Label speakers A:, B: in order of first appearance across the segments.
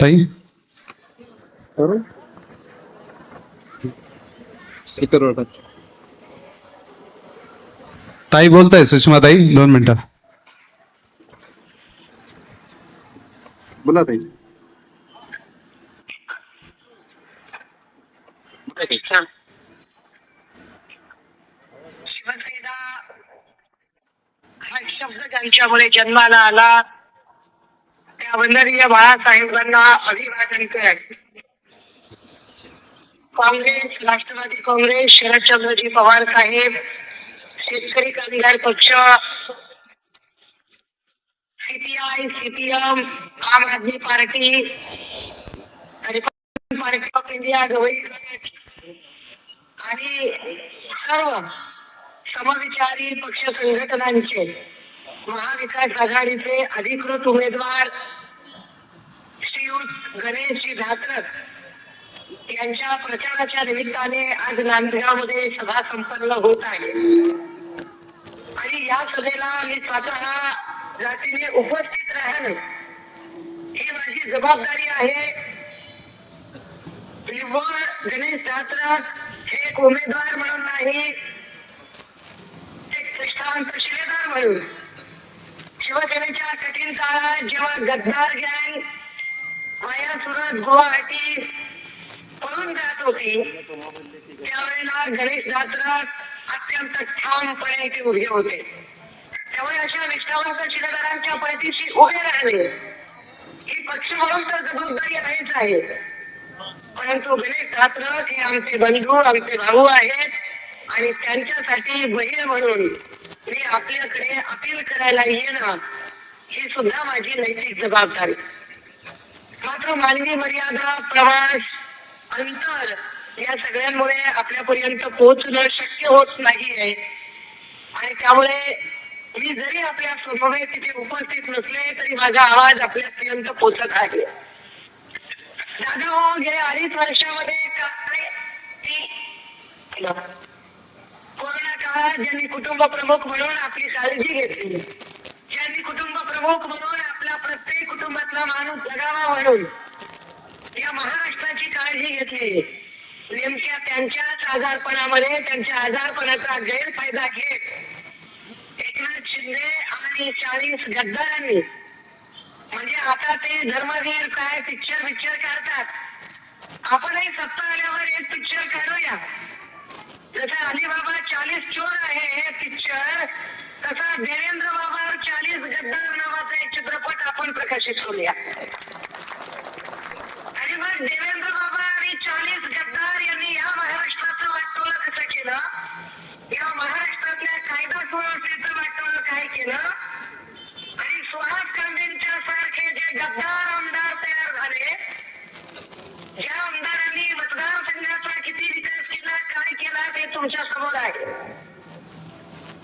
A: ताई. ताई बोलताय सुषमा ताई दोन मिनिटं.
B: बोला ताई.
C: शिवसेना शब्द जन्माला आला. त्या वंदनीय बाळासाहेबांना अभिवादन करत काँग्रेस राष्ट्रवादी काँग्रेस शरदचंद्रजी पवार साहेब शेतकरी कामगार पक्ष CPI CPM Aam Aadmi party republican party of India Gavai आणि सर्व समविचारी पक्ष संघटनांचे. महाविकास आघाडीचे अधिकृत उमेदवार श्रीयुत गणेशजी धात्रक यांच्या प्रचाराच्या निमित्ताने आज नांदगावमध्ये सभा संपन्न होत आहे. आणि या सभेला मी स्वतः जातीने उपस्थित राहणं ही माझी जबाबदारी आहे. निव्वळ गणेश धात्रक हे एक उमेदवार म्हणून नाही एक निष्ठावंत शिलेदार म्हणून. शिवसेनेच्या कठीण काळात जेव्हा गद्दार गँग माया सुरत गुवाहाटी पळून जात होती त्यावेळेला गणेश जात्रक अत्यंत ठामपणे इथे उभे होते. त्यामुळे अशा निष्ठावंत शिलेदारांच्या पाठीशी उभे राहणे ही पक्ष म्हणून तर जबाबदारी आहेच आहे. परंतु गणेश जात्रक हे आमचे बंधू आमचे भाऊ आहेत आणि त्यांच्यासाठी बहीण म्हणून मी आपल्याकडे अपील करायला येणं ही सुद्धा माझी नैतिक जबाबदारी. मात्र मानवी मर्यादा प्रवास अंतर या सगळ्यांमुळे आपल्यापर्यंत पोहोचणं शक्य होत नाहीये. आणि त्यामुळे मी जरी आपल्या समवेत तिथे उपस्थित नसले तरी माझा आवाज आपल्यापर्यंत पोहोचत आहे. दादा हो गेल्या अडीच वर्षामध्ये काय कोरोना काळात ज्यांनी कुटुंब प्रमुख म्हणून आपली काळजी घेतली ज्यांनी कुटुंब प्रमुख म्हणून आपला प्रत्येक कुटुंबातला माणूस जगावा म्हणून या महाराष्ट्राची काळजी घेतली. नेमक्या त्यांच्याच आजारपणामध्ये त्यांच्या आजारपणाचा गैरफायदा घेत एकनाथ शिंदे आणि चाळीस गद्दारांनी म्हणजे आता ते धर्मवीर काय पिक्चर पिक्चर काढतात? आपणही सत्ता आल्यावर एक पिक्चर काढूया. जसं अलीबाबा चालीस चोर आहे हे पिक्चर तसा देवेंद्र बाबा चालीस गद्दार नावाचा एक चित्रपट आपण प्रकाशित करूया. तुमच्यासमोर आहे.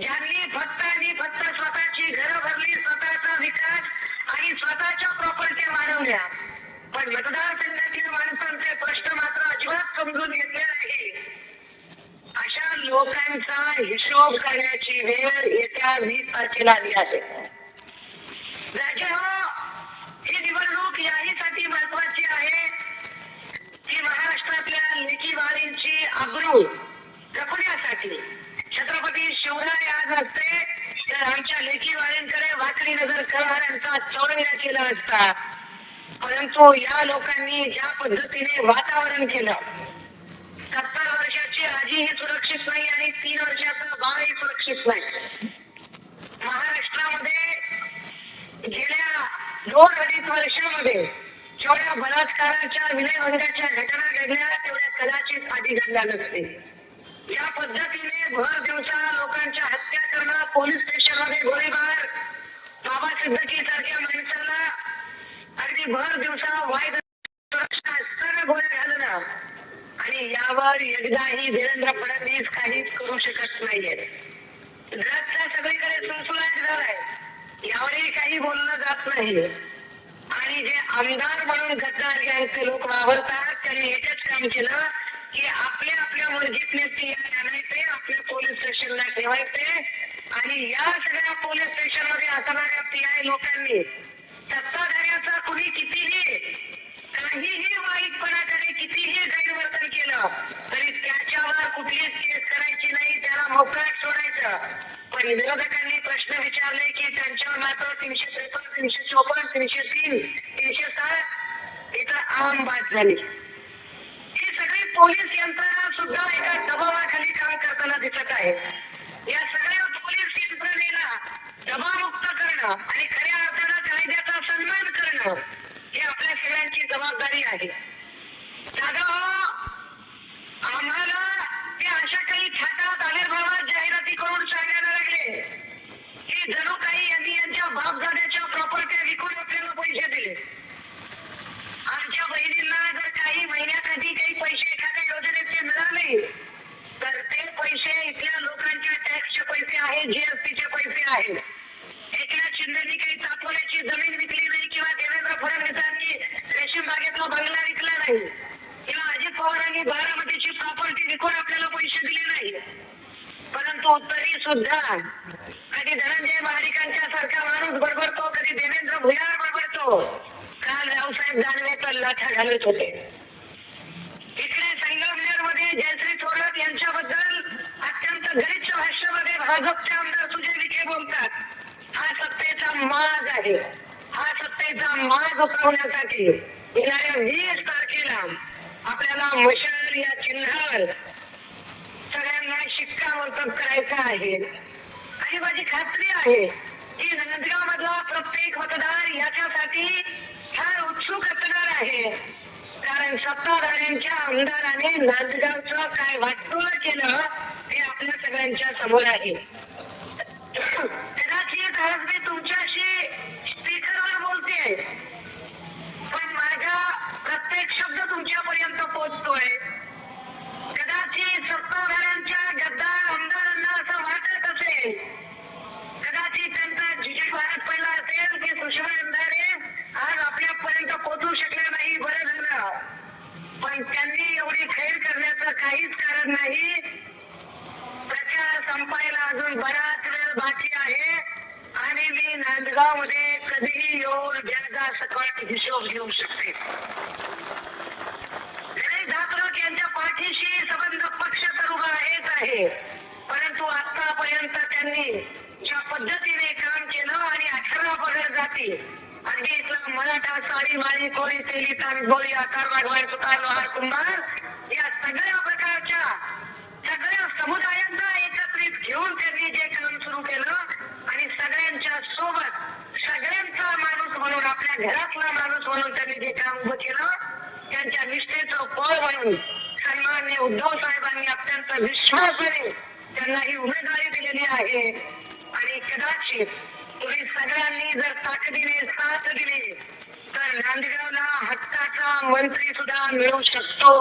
C: ज्यांनी फक्त आणि फक्त स्वतःची घरं भरली स्वतःचा विकास आणि स्वतःच्या प्रॉपर्टी वाढवल्या. पण मतदारसंघातील माणसांचे प्रश्न मात्र अजिबात समजून घेतले नाही. अशा लोकांचा हिशोब करण्याची वेळ येत्या वीस तारखेला आली आहे. राजे हो ही निवडणूक याहीसाठी महत्वाची आहे की महाराष्ट्रातल्या लेखी बाळींची अब्रू जपण्यासाठी. छत्रपती शिवराय आज असते तर आमच्या लेखी बाळींकडे वाकडी नगर करणाऱ्यांचा चौरविया केला असता. परंतु या लोकांनी ज्या पद्धतीने वातावरण केलं सत्तर वर्षाची आजी ही सुरक्षित नाही आणि तीन वर्षाचा बाळही सुरक्षित नाही. महाराष्ट्रामध्ये गेल्या दोन अडीच वर्षामध्ये जेवढ्या बलात्काराच्या विनयभंगाच्या घटना घडल्या तेवढ्या कदाचित आधी घडल्या नसते या पद्धतीने भर दिवसा लोकांच्या हत्या करणं पोलीस स्टेशनमध्ये गोळीबार बाबा सिद्धकी सारख्या माणसाला अगदी भर दिवसा वाईट सुरक्षा असताना गोळ्या घालणं. आणि यावर एकदाही देवेंद्र फडणवीस काहीच करू शकत नाहीये. ड्रगचा सगळीकडे सुळसुळाट झालाय. यावरही काही बोललं जात नाही आणि जे आमदार म्हणून गद्दार गँगचे लोक वावरतात त्यांनी एकच काम केलं की आपल्या आपल्या मर्जीत नेते आणायचे आपल्या पोलीस स्टेशनला ठेवायचे आणि या सगळ्या पोलीस स्टेशनमध्ये असणाऱ्या पीआय लोकांनी सत्ताधाऱ्याचा कुणी कितीही काहीही वाईटपणा त्याने कितीही गैरवर्तन केलं तरी त्याच्यावर कुठलीच केस करायची नाही त्याला मोकळात सोडायचं. पण विरोधकांनी प्रश्न विचारले की त्यांच्यावर मात्र तीनशे त्रेपन्न तीनशे चोपन्न तीनशे तीन तीनशे सात इथं आम बाद झाली. पोलीस यंत्रणा सुद्धा एका दबावाखाली काम करताना दिसत आहे. या सगळ्या पोलीस यंत्रणेला दबावमुक्त करणं आणि खऱ्या अर्थानं कायद्याचा सन्मान करणं ही आपल्या सगळ्यांची जबाबदारी आहे. दादा हो, आम्हाला माग आहे. हा सत्तेचा माग उतरवण्यासाठी येणाऱ्या वीस तारखेला आपल्याला मशाल या चिन्हावर सगळ्यांना शिक्कामोर्तब करायचा आहे. आणि माझी खात्री आहे की नांदगाव मधला प्रत्येक मतदार याच्यासाठी फार उत्सुक असणार आहे. कारण सत्ताधाऱ्यांच्या आमदाराने नांदगावचं काय वाटोळं केलं ते आपल्या सगळ्यांच्या समोर आहे. काहीच नाही. प्रचार संपायला अजून बराच वेळ बाकी आहे. आणि मी नांदगावमध्ये कधीही येऊन व्याजा सकट हिशोब घेऊ शकते. गणेश यांच्या पाठीशी संबंध पक्ष तर उभा आहेच आहे. परंतु आतापर्यंत त्यांनी ज्या पद्धतीने काम केलं आणि अठरा पगड जाती अगदी इथला मराठा साडी माळी कोळी तेली तांबोळी आकार भगवान सुतार लोहार कुंभार या सगळ्या समुदायांना एकत्रित घेऊन त्यांनी जे काम सुरू केलं आणि सगळ्यांच्या सोबत सगळ्यांचा माणूस म्हणून आपल्या घरातला माणूस म्हणून त्यांनी जे काम उभं केलं त्यांच्या निष्ठेचं फळ म्हणून सन्मान्य उद्धव साहेबांनी अत्यंत विश्वासाने त्यांना ही उमेदवारी दिलेली आहे. आणि कदाचित तुम्ही सगळ्यांनी जर ताकदीने साथ दिली तर नांदगावला हक्काचा मंत्री सुद्धा मिळू शकतो.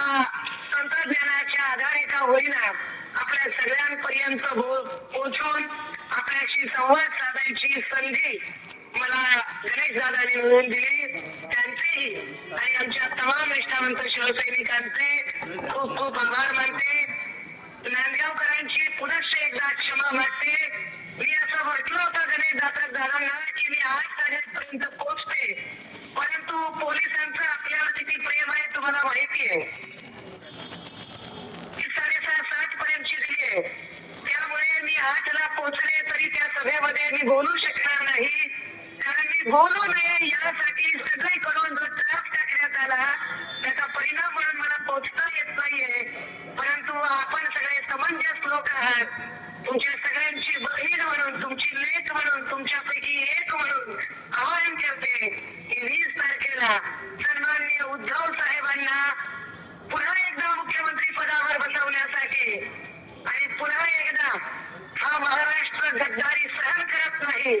C: या तंत्रज्ञानाच्या आधारे का होईना आपल्या सगळ्यांपर्यंत पोहोचून आपल्याशी संवाद साधायची संधी मला गणेश दादाने मिळवून दिली. त्यांचेही आणि आमच्या तमाम निष्ठावंत शिवसैनिकांचे खूप खूप आभार मानते. यासाठी सगळे करून जो त्रास टाकण्यात आला त्याचा परिणाम म्हणून मला पोचता येत नाहीये. परंतु आपण सगळे समंजस लोक आहात. तुमच्या सगळ्यांची बहीण म्हणून तुमची लेख म्हणून तुमच्यापैकी एक म्हणून आवाहन करते की वीस तारखेला सन्माननीय उद्धव साहेबांना पुन्हा एकदा मुख्यमंत्री पदावर बसवण्यासाठी आणि पुन्हा एकदा हा महाराष्ट्र गद्दारी सहन करत नाही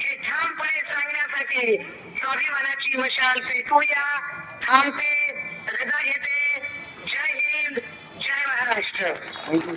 C: हे ठामपणे सांगण्यासाठी स्वाभिमानाची मशाल पेटवूया आमचे हृदय येते. जय हिंद जय महाराष्ट्र.
B: Thank you